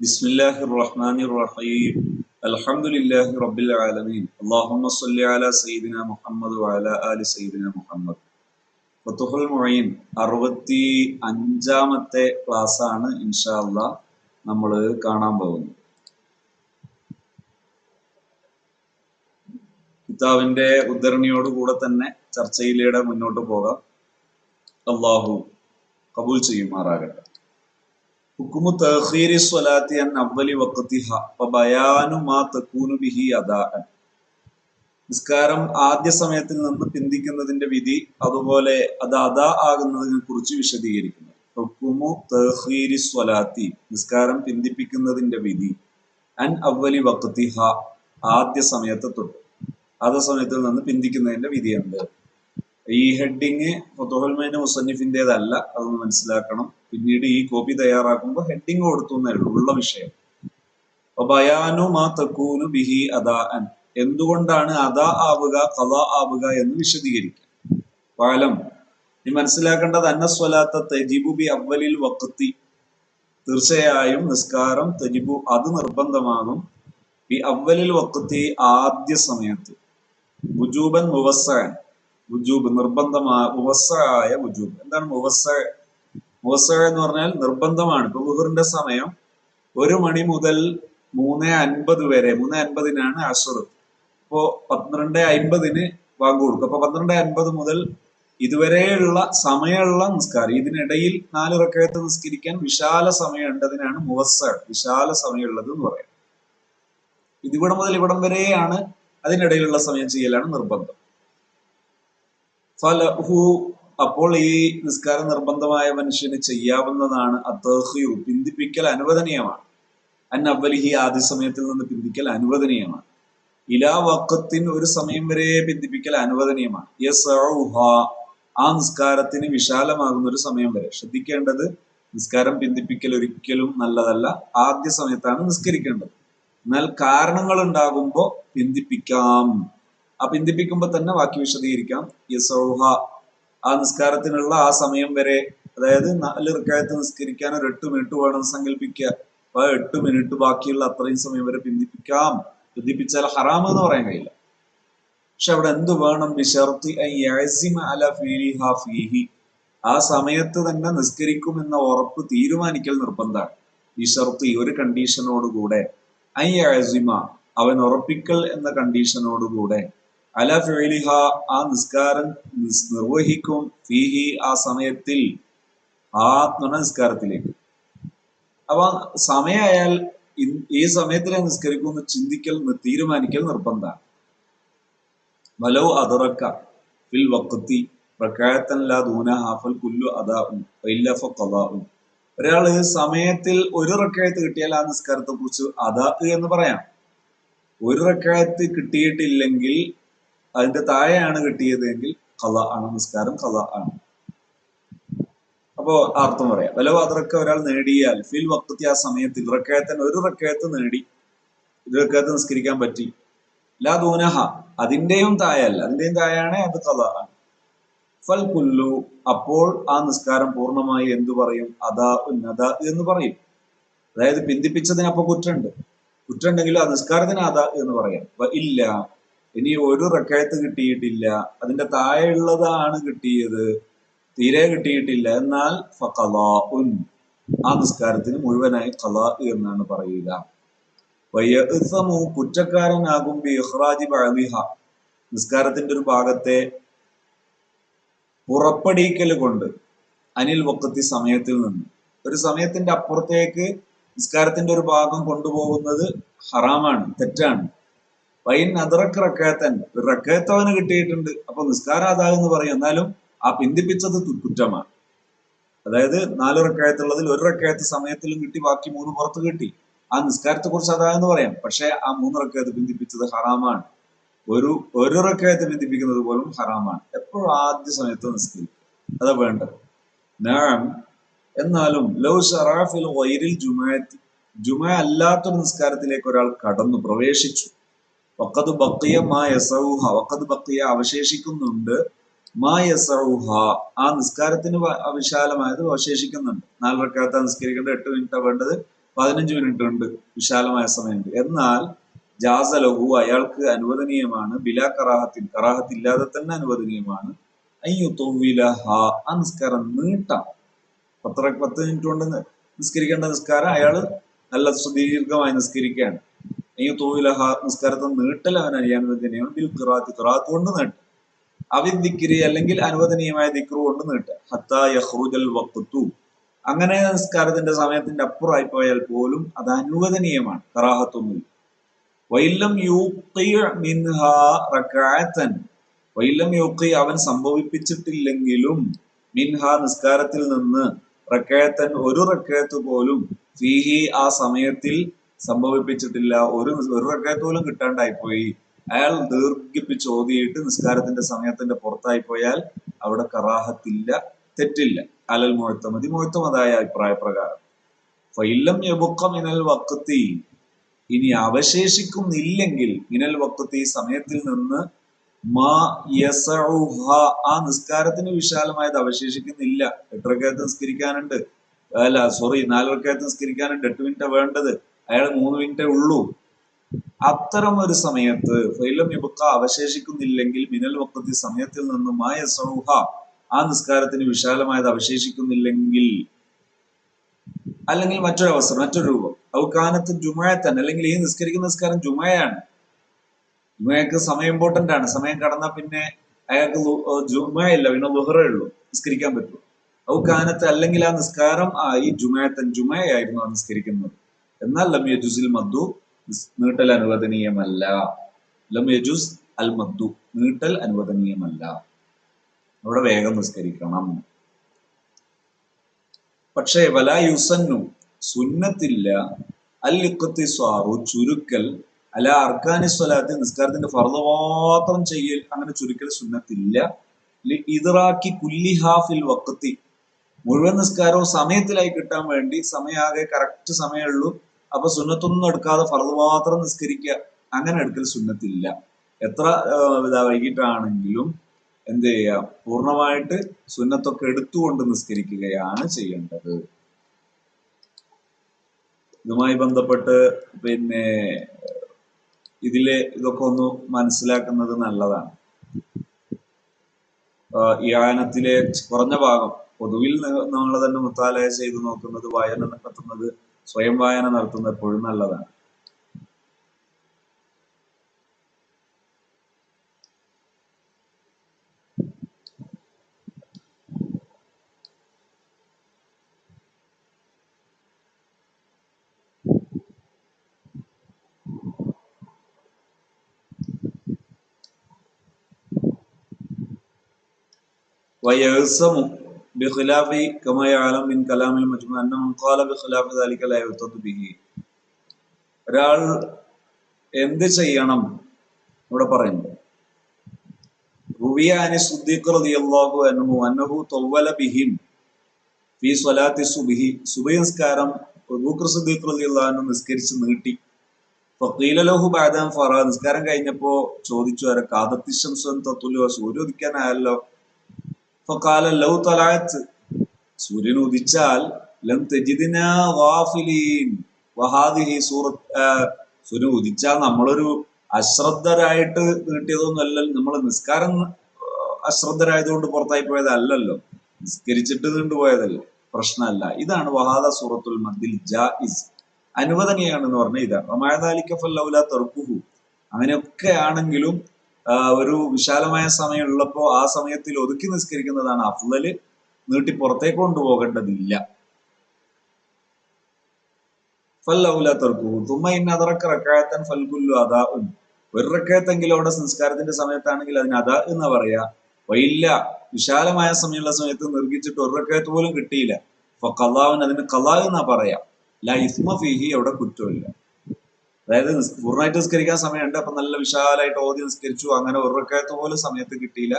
بسم الله الرحمن الرحيم الحمد لله رب العالمين اللهم صل على سيدنا محمد وعلى آل سيدنا محمد ഫത്തുഹുൽ മൊയ്ൻ അറുപത്തി അഞ്ചാമത്തെ ക്ലാസ് ആണ് ഇൻഷാല്ല നമ്മൾ കാണാൻ പോകുന്നത് കിതാബിന്റെ ഉദ്ധരണിയോടുകൂടെ തന്നെ ചർച്ചയിലൂടെ മുന്നോട്ട് പോകാം അള്ളാഹു കബൂൽ ചെയ്യുമാറാകട്ടെ ഹുക്കുമു തഹീരി സ്വലാത്തി അൻ അവലി വക്കത്തിഹ ബയാനു മാ തകൂനു ബിഹി അദാഅൻ. നിസ്കാരം ആദ്യ സമയത്തിൽ നിന്ന് പിന്തിക്കുന്നതിന്റെ വിധി അതുപോലെ അത് അദാ ആകുന്നതിനെ കുറിച്ച് വിശദീകരിക്കുന്നു. ഹുക്കുമു തഹീരി സ്വലാത്തി നിസ്കാരം പിന്തിപ്പിക്കുന്നതിന്റെ വിധി അൻ അവലി വക്കത്തിഹ ആദ്യ സമയത്തെ തൊട്ട്. ആദ്യ സമയത്തിൽ നിന്ന് പിന്തിക്കുന്നതിന്റെ വിധിയുണ്ട്. ഈ ഹെഡിങ് ഫതുഹൽമൈന മുസന്നിഫിന്റെതല്ല അതൊന്ന് മനസ്സിലാക്കണം. പിന്നീട് ഈ കോപ്പി തയ്യാറാക്കുമ്പോൾ ഹെഡിങ് കൊടുത്തു ഉള്ള വിഷയം. അപ്പൊ ബയാനു മാ തക്കൂനു ബിഹി അദാ അൻ. എന്തുകൊണ്ടാണ് അദാ ആവുക കഥ ആവുക എന്ന് വിശദീകരിക്കുക? പാലം നീ മനസ്സിലാക്കേണ്ടത് അന്നസ്വലാത്ത തെജിബു ബി അവലിൽ വക്കത്തി തീർച്ചയായും നിസ്കാരം തെജിബു അത് നിർബന്ധമാകും. ബി അവലിൽ വക്കത്തി ആദ്യ സമയത്ത്. ബുജൂബൻ മുവസ്സൻ ബുജൂബ് നിർബന്ധമായ മുവസ്സായ ബുജൂബ് എന്താണ് മുവസ്സ? മുവസ്സ എന്ന് പറഞ്ഞാൽ നിർബന്ധമാണ്. ഇപ്പൊ ബുഹറിന്റെ സമയം ഒരു മണി മുതൽ മൂന്ന് അൻപത് വരെ മൂന്ന് അൻപതിനാണ് അസുർ ഇപ്പോ പന്ത്രണ്ട് അൻപതിന് വാങ്ങു കൊടുക്കും. അപ്പൊ പന്ത്രണ്ട് അൻപത് മുതൽ ഇതുവരെയുള്ള സമയമുള്ള നിസ്കാരം. ഇതിനിടയിൽ നാല് റക്കയത്ത് നിസ്കരിക്കാൻ വിശാല സമയം ഉണ്ടതിനാണ് മുവസ വിശാല സമയമുള്ളത് എന്ന് പറയാം. ഇതിവിടെ മുതൽ ഇവിടം വരെയാണ് അതിനിടയിലുള്ള സമയം ചെയ്യലാണ് നിർബന്ധം. ഫലഹു അപ്പോൾ ഈ നിസ്കാരം നിർബന്ധമായ മനുഷ്യന് ചെയ്യാവുന്നതാണ് അത്തഹ്യു പിന്തിപ്പിക്കൽ അനുവദനീയമാണ്. അൻ അവലിഹി ആദ്യ സമയത്തിൽ നിന്ന് പിന്തിക്കൽ അനുവദനീയമാണ്. ഇലാ വക്കത്തിന് ഒരു സമയം വരെ പിന്തിപ്പിക്കൽ അനുവദനീയമാണ്. യസ് ആ നിസ്കാരത്തിന് വിശാലമാകുന്ന ഒരു സമയം വരെ. ശ്രദ്ധിക്കേണ്ടത് നിസ്കാരം പിന്തിപ്പിക്കൽ ഒരിക്കലും നല്ലതല്ല. ആദ്യ സമയത്താണ് നിസ്കരിക്കേണ്ടത്. എന്നാൽ കാരണങ്ങൾ ഉണ്ടാകുമ്പോൾ പിന്തിപ്പിക്കാം. ആ പിന്തിപ്പിക്കുമ്പോൾ തന്നെ വാക്യ വിശദീകരിക്കാം യസൗഹ ആ നിസ്കാരത്തിനുള്ള ആ സമയം വരെ അതായത് നാല് റിക്കായത്ത് നിസ്കരിക്കാൻ ഒരു എട്ട് മിനിറ്റ് വേണം സങ്കല്പിക്കുക അപ്പൊ എട്ട് മിനിറ്റ് ബാക്കിയുള്ള അത്രയും സമയം വരെ പിന്തിപ്പിക്കാം. പിന്തിപ്പിച്ചാൽ ഹറാം എന്ന് പറയാൻ കഴിയില്ല. പക്ഷെ അവിടെ എന്ത് വേണം? ബിഷർത്തി ആ സമയത്ത് തന്നെ നിസ്കരിക്കുമെന്ന ഉറപ്പ് തീരുമാനിക്കൽ നിർബന്ധമാണ്. ബിഷർത്തി ഒരു കണ്ടീഷനോടുകൂടെ ഐ അവൻ ഉറപ്പിക്കൽ എന്ന കണ്ടീഷനോടുകൂടെ അല ഫിലിഹ ആ നിസ്കാരം നിർവഹിക്കും ഫീഹി ആ സമയത്തിൽ ആ നിസ്കാരത്തിലേക്ക്. അപ്പൊ സമയമായാൽ ഈ സമയത്തിലെ നിസ്കരിക്കുമെന്ന് ചിന്തിക്കൽ തീരുമാനിക്കൽ നിർബന്ധമാണ്. വലോ അതറക്ക ഫിൽ വക്കത്തി പ്രക്കായത്തൻ ലാ ദൂന ഹാഫൽ കുല്ലു അതാവും ഒരാൾ സമയത്തിൽ ഒരു റക്കായത്ത് കിട്ടിയാൽ ആ നിസ്കാരത്തെ കുറിച്ച് അതാ എന്ന് പറയാം. ഒരു റക്കായത്ത് കിട്ടിയിട്ടില്ലെങ്കിൽ അതിന്റെ താഴെയാണ് കിട്ടിയതെങ്കിൽ കഥ ആണ് നിസ്കാരം കഥ ആണ്. അപ്പോ അർത്ഥം പറയാം. വല്ല അതൊക്കെ ഒരാൾ നേടിയാൽ ഫിൽ വക്തത്തി ആ സമയത്തിൽ റക്കയത്തിന് ഒരു റക്കയത്ത് നേടി. ഒരു നിസ്കരിക്കാൻ പറ്റി. ലാ ദൂനഹ അതിന്റെയും താഴല്ല അതിന്റെയും താഴെയാണ് അത് കഥ ആണ്. ഫൽ കുല്ലു അപ്പോൾ ആ നിസ്കാരം പൂർണമായി എന്തു പറയും? അതാ ഉന്നത എന്ന് പറയും. അതായത് പിന്തിപ്പിച്ചതിന് അപ്പൊ കുറ്റുണ്ട് കുറ്റുണ്ടെങ്കിലും ആ നിസ്കാരത്തിന് അതാ എന്ന് പറയാം. ഇല്ല ഇനി ഒരു റക്കായത്ത് കിട്ടിയിട്ടില്ല. അതിന്റെ താഴെയുള്ളതാണ് കിട്ടിയത്. തീരെ കിട്ടിയിട്ടില്ല. എന്നാൽ ഫഖലാഉൻ ആ നിസ്കാരത്തിന് മുഴുവനായി കലാ എന്നാണ് പറയുക. കുറ്റക്കാരനാകും ബി ബഅദിഹ. നിസ്കാരത്തിന്റെ ഒരു ഭാഗത്തെ പുറപ്പെടിക്കൽ കൊണ്ട് അനിൽ വക്കത്തി സമയത്തിൽ നിന്ന്. ഒരു സമയത്തിന്റെ അപ്പുറത്തേക്ക് നിസ്കാരത്തിന്റെ ഒരു ഭാഗം കൊണ്ടുപോകുന്നത് ഹറാമാണ് തെറ്റാണ്. വൈൻ അതിറക്ക് റക്കയത്തൻ ഒരു റക്കയത്തവന് കിട്ടിയിട്ടുണ്ട്. അപ്പൊ നിസ്കാരം അതാകുന്ന് പറയും. എന്നാലും ആ പിന്തിപ്പിച്ചത് കുറ്റമാണ്. അതായത് നാല് റക്കയത്തുള്ളതിൽ ഒരു റക്കയത്ത് സമയത്തിലും കിട്ടി ബാക്കി മൂന്ന് പുറത്ത് കിട്ടി. ആ നിസ്കാരത്തെ കുറിച്ച് അതായെന്ന് പറയാം. പക്ഷെ ആ മൂന്ന് റക്കയത്ത് പിന്തിപ്പിച്ചത് ഹറാമാണ്. ഒരു ഒരു റക്കയത്ത് പിന്തിപ്പിക്കുന്നത് പോലും ഹറാമാണ്. എപ്പോഴും ആദ്യ സമയത്ത് നിസ്കരിക്കും അതാ വേണ്ടത്. നാം എന്നാലും ലൗ ഷറാഫിൽ വൈരിൽ ജുമായത്തി ജുമ അല്ലാത്തൊരു നിസ്കാരത്തിലേക്ക് ഒരാൾ കടന്നു പ്രവേശിച്ചു. വക്കത് ബക്കിയ മാ യസൗഹ വക്കത് ബക്കിയ അവശേഷിക്കുന്നുണ്ട്. മാ യസൗഹ ആ നിസ്കാരത്തിന് വിശാലമായത് അവശേഷിക്കുന്നുണ്ട്. നാല് റക്കാത്ത നിസ്കരിക്കേണ്ട എട്ട് മിനിറ്റാ വേണ്ടത് പതിനഞ്ച് മിനിറ്റ് ഉണ്ട് വിശാലമായ സമയമുണ്ട് എന്നാൽ ജാസ ജാസലഹു അയാൾക്ക് അനുവദനീയമാണ്. ബില കറാഹത്തിൽ കറാഹത്തില്ലാതെ തന്നെ അനുവദനീയമാണ്. ആ നിസ്കാരം നീട്ടാം പത്ര പത്ത് മിനിറ്റ് കൊണ്ട് നിസ്കരിക്കേണ്ട നിസ്കാരം അയാൾ നല്ല സുദീർഘമായി നിസ്കരിക്കുകയാണ്. തൊവ്വില നിസ്കാരത്തെ നീട്ടൽ അവൻ അനുവദനീയമാണ് ബിൽ ഖിറാത്ത് കൊണ്ട് നീട്ടും. ദിക്രി അല്ലെങ്കിൽ അനുവദനീയമായ ദിക്റ് കൊണ്ട് നീട്ടുക ഹത്താ യഹ്റുജൽ വഖ്തു. അങ്ങനെ നിസ്കാരത്തിന്റെ സമയത്തിന്റെ അപ്പുറമായി പോയാൽ പോലും അത് അനുവദനീയമാണ്. കറാഹത്തൊന്നുമില്ല വൈലം യൂഖി മിൻഹ റക്അത്തൻ വൈലം യൂഖി അവൻ സംഭവിപ്പിച്ചിട്ടില്ലെങ്കിലും മിൻഹ നിസ്കാരത്തിൽ നിന്ന് റക്കയത്തൻ ഒരു റക്കയത്ത് പോലും ഫീഹി ആ സമയത്തിൽ സംഭവിപ്പിച്ചിട്ടില്ല. ഒരു ഒരു റക്കയത്ത് പോലും കിട്ടാണ്ടായി പോയി. അയാൾ ദീർഘിപ്പിച്ച് ഓതിയിട്ട് നിസ്കാരത്തിന്റെ സമയത്തിന്റെ പുറത്തായി പോയാൽ അവിടെ കറാഹത്തില്ല തെറ്റില്ല. അലൽ മുഴത്തമതി മുഴത്തമതായ അഭിപ്രായ പ്രകാരം. ഫൈലം മിനൽ വക്കത്തി ഇനി അവശേഷിക്കുന്നില്ലെങ്കിൽ ഇനൽ വക്കത്തി സമയത്തിൽ നിന്ന് മാ ആ നിസ്കാരത്തിന് വിശാലമായത് അവശേഷിക്കുന്നില്ല. എട്ടരക്കകത്ത് നിസ്കരിക്കാനുണ്ട്. അല്ല സോറി നാലരക്കകത്ത് നിസ്കരിക്കാനുണ്ട്. എട്ട് മിനിറ്റ് വേണ്ടത്. അയാൾ മൂന്ന് മിനിറ്റേ ഉള്ളൂ. അത്തരം ഒരു സമയത്ത് ഫൈലം അവശേഷിക്കുന്നില്ലെങ്കിൽ മിനൽ വക്കത്തി സമയത്തിൽ നിന്ന് മായ സൗഹ ആ നിസ്കാരത്തിന് വിശാലമായത് അവശേഷിക്കുന്നില്ലെങ്കിൽ അല്ലെങ്കിൽ മറ്റൊരു അവസരം മറ്റൊരു രൂപം. ഔക്കാനത്ത് ജുമായ തന്നെ അല്ലെങ്കിൽ ഈ നിസ്കരിക്കുന്ന നിസ്കാരം ജുമായാണ് ജുമയക്ക് സമയം ഇമ്പോർട്ടന്റ് ആണ്. സമയം കടന്നാൽ പിന്നെ അയാൾക്ക് ജുമയില്ല പിന്നെ ലുഹറേ ഉള്ളൂ. നിസ്കരിക്കാൻ പറ്റും ഔക്കാനത്ത് അല്ലെങ്കിൽ ആ നിസ്കാരം ഈ ജുമയത്തൻ ജുമയായിരുന്നു ആ നിസ്കരിക്കുന്നത്. എന്നാൽ ലം യജുസിൽ മദ്ദു നീട്ടൽ അനുവദനീയമല്ല. ലം യജുസ് അൽ മദ്ദു നീട്ടൽ അനുവദനീയമല്ല. അവിടെ വേഗം നിസ്കരിക്കണം. പക്ഷേ വലാ യുസന്നു സുന്നത്തില്ല. അൽ ഇഖ്തിസ്വാറു ചുരുക്കൽ. അല അർക്കാനി സ്വലാത്ത് നിസ്കാരത്തിന്റെ ഫർദ് മാത്രം ചെയ്യൽ അങ്ങനെ ചുരുക്കൽ സുന്നത്തില്ല. ലി- കുല്ലി കുല്ലിഹാ ഫിൽ വക്കത്തി മുഴുവൻ നിസ്കാരവും സമയത്തിലായി കിട്ടാൻ വേണ്ടി സമയാകെ കറക്റ്റ് സമയമുള്ളൂ. അപ്പൊ സുന്നത്തൊന്നും എടുക്കാതെ ഫർദ് മാത്രം നിസ്കരിക്കുക അങ്ങനെ എടുക്കൽ സുന്നത്തില്ല. എത്ര ഇതാ വൈകിട്ടാണെങ്കിലും എന്ത് ചെയ്യാം പൂർണമായിട്ട് സുന്നത്തൊക്കെ എടുത്തുകൊണ്ട് നിസ്കരിക്കുകയാണ് ചെയ്യേണ്ടത്. ഇതുമായി ബന്ധപ്പെട്ട് പിന്നെ ഇതിൽ ഇതൊക്കെ ഒന്ന് മനസ്സിലാക്കുന്നത് നല്ലതാണ്. ഈ ആയനത്തിലെ കുറഞ്ഞ ഭാഗം പൊതുവിൽ നമ്മൾ തന്നെ മുത്താലയ ചെയ്തു നോക്കുന്നത് വായന നടത്തുന്നത് സ്വയം വായന നടത്തുന്നത് എപ്പോഴും നല്ലതാണ്. വയസ്സമു بخلاف كما يعلم من كلام المجموع أن من قال بخلاف ذلك لا يعتد به ഒരാൾ എന്ത് ചെയ്യണം ഇവിടെ പറയുന്നത് റുവിയ അനി സുദ്ദീഖ് റളിയല്ലാഹു അൻഹു അന്നഹു തവ്വല ബിഹിം ഫീ സ്വലാത്തി സുബ്ഹി സുബഹി നിസ്കാരം അബൂബക്കർ സിദ്ദീഖ് റളിയല്ലാഹു അൻഹു നിസ്കരിച്ച് നീട്ടി ഫഖീല ലഹു ബഅദ ഫറ നിസ്കാരം കഴിഞ്ഞപ്പോ ചോദിച്ചു ആരെ കാദത്തി ശംസൻ തത്തുലു സൂര്യ ഫഖാല ലൗ തലാത്ത് സൂര്യൻ ഉദിച്ചാൽ ലം തജിദിന ഗാഫിലീൻ. വഹാദിഹി സൂറത്ത് സൂര്യൻ ഉദിച്ചാൽ നമ്മളൊരു അശ്രദ്ധരായിട്ട് നീട്ടിയതൊന്നുമല്ല നമ്മൾ നിസ്കാരം അശ്രദ്ധരായതുകൊണ്ട് പുറത്തായി പോയതല്ലല്ലോ. നിസ്കരിച്ചിട്ട് നീണ്ടു പോയതല്ലോ. പ്രശ്നമല്ല. ഇതാണ് വഹാദ സൂറത്തുൽ മദ്ദിൽ ജാഇസ്. അനുവദനീയാണെന്ന് പറഞ്ഞ ഇതാണ് റമായതാലിക്കഫല്ലൗല തെറുക്കുഹു അങ്ങനെയൊക്കെ ആണെങ്കിലും ഒരു വിശാലമായ സമയം ഉള്ളപ്പോൾ ആ സമയത്തിൽ ഒതുക്കി നിസ്കരിക്കുന്നതാണ് അഫ്ലല് നീട്ടി പുറത്തേക്ക് കൊണ്ടുപോകേണ്ടതില്ല. റക്കായത്തൻ ഒരു റക്കയത്തെങ്കിലും അവിടെ സംസ്കാരത്തിന്റെ സമയത്താണെങ്കിൽ അതിന് അതാ എന്ന് പറയാ? വൈല്ല. വിശാലമായ സമയമുള്ള സമയത്ത് നിർഗിച്ചിട്ട് ഒരു റക്കയത്ത് പോലും കിട്ടിയില്ല. അപ്പൊ കലാവിന് അതിന് കലാ എന്നാ പറയാ? ലൈഫ് ഫിഹി അവിടെ കുറ്റമില്ല. അതായത് പൂർണമായിട്ട് നിസ്കരിക്കാൻ സമയമുണ്ട് അപ്പൊ നല്ല വിശാലമായിട്ട് ഓതി നിസ്കരിച്ചു അങ്ങനെ ഒരു റക്കയത്ത് പോലും സമയത്ത് കിട്ടിയില്ല.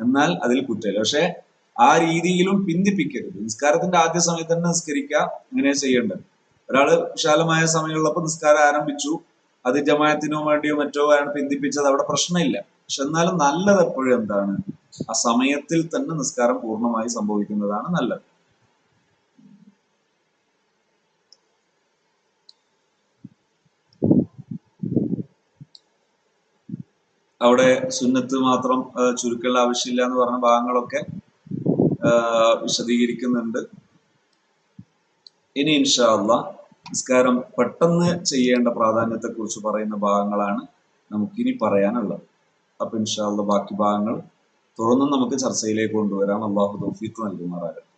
എന്നാൽ അതിൽ കുറ്റമില്ല. പക്ഷെ ആ രീതിയിലും പിന്തിപ്പിക്കരുത്. നിസ്കാരത്തിന്റെ ആദ്യ സമയത്ത് തന്നെ നിസ്കരിക്കുക അങ്ങനെ ചെയ്യേണ്ടത്. ഒരാൾ വിശാലമായ സമയമുള്ളപ്പോൾ നിസ്കാരം ആരംഭിച്ചു. അത് ജമായത്തിനോ വേണ്ടിയോ മറ്റോ ആണ് പിന്തിപ്പിച്ചത് അവിടെ പ്രശ്നമില്ല. പക്ഷെ എന്നാലും നല്ലത് എപ്പോഴും എന്താണ്? ആ സമയത്തിൽ തന്നെ നിസ്കാരം പൂർണമായി സംഭവിക്കുന്നതാണ് നല്ലത്. അവിടെ സുന്നത്ത് മാത്രം ചുരുക്കേണ്ട ആവശ്യമില്ല എന്ന് പറഞ്ഞ ഭാഗങ്ങളൊക്കെ വിശദീകരിക്കുന്നുണ്ട്. ഇനി ഇൻഷാല്ല നിസ്കാരം പെട്ടെന്ന് ചെയ്യേണ്ട പ്രാധാന്യത്തെ കുറിച്ച് പറയുന്ന ഭാഗങ്ങളാണ് നമുക്കിനി പറയാനുള്ളത്. അപ്പൊ ഇൻഷാല്ല ബാക്കി ഭാഗങ്ങൾ തുടർന്നും നമുക്ക് ചർച്ചയിലേക്ക് കൊണ്ടുവരാം. അള്ളാഹു തൗഫീഖ് നൽകുമാറാകട്ടെ.